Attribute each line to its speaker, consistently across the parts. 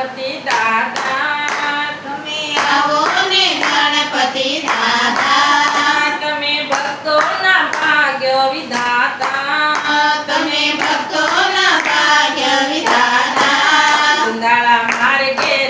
Speaker 1: ગણપતિ દાદા
Speaker 2: તમે આવો ને ગણપતિ દાદા.
Speaker 1: તમે ભક્તોના ભાગ્ય વિધાતા.
Speaker 2: તમે ભક્તોના ભાગ્ય વિધાતા.
Speaker 1: ગુંદાળા મારે ઘેર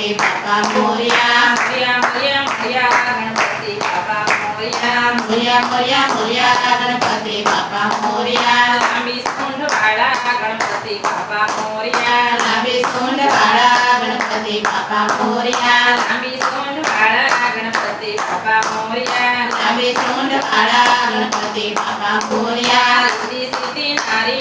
Speaker 2: ગણપતિ બાપા મોર્યા.
Speaker 1: મોરિયા મોરિયા મોરિયા ગણપતિ બાપા મોરિયા.
Speaker 2: મોર્યા મોર્યા મોર્યા ગણપતિ બાપા મોર્યા.
Speaker 1: લાંબી સૂંઢ વાળા ગણપતિ બાપા મોરિયા.
Speaker 2: લાંબી સૂંઢ વાળા ગણપતિ બાપા મોર્યા.
Speaker 1: લાંબી સૂંઢ વાળા ગણપતિ બાપા મોરિયા.
Speaker 2: લાંબી સૂંઢ વાળા ગણપતિ બાપા મોર્યા.
Speaker 1: સીધી સીધી નારી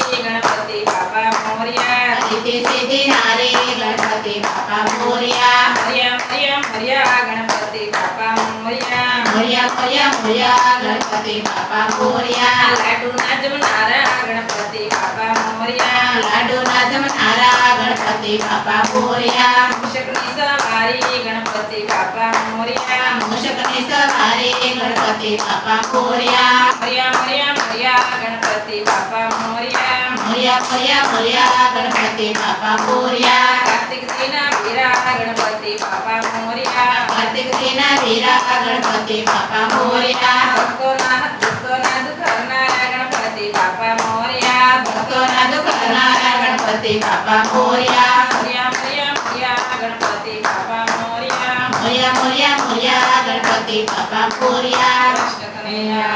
Speaker 2: सिद्धिनारे गणपती बापा मोर्या. मोर्या
Speaker 1: मोर्या मोर्या गणपती बापा मोर्या.
Speaker 2: मोर्या मोर्या मोर्या गणपती बापा मोर्या.
Speaker 1: लाडू नाचमणारा गणपती बापा मोर्या.
Speaker 2: लाडू नाचमणारा गणपती गणपती बापा
Speaker 1: मोर्या. गणपती बापा मोर्या. गणपती बापा
Speaker 2: भूया भूया गणपति पापा मोरिया कार्तिक
Speaker 1: दिन वीरा गणपति बापा मोरिया
Speaker 2: कार्तिक दिन वीरा गणपति बापा
Speaker 1: मोरिया भक्तो ना भक्तो ना दुखनारा गणपति
Speaker 2: बापा मोरिया भक्तो ना दुखनारा गणपति
Speaker 1: बापा मोरिया भूया भूया भूया गणपति
Speaker 2: बापा मोरिया भूया भूया भूया गणपति
Speaker 1: बापा मोरिया कृष्ण कन्हैया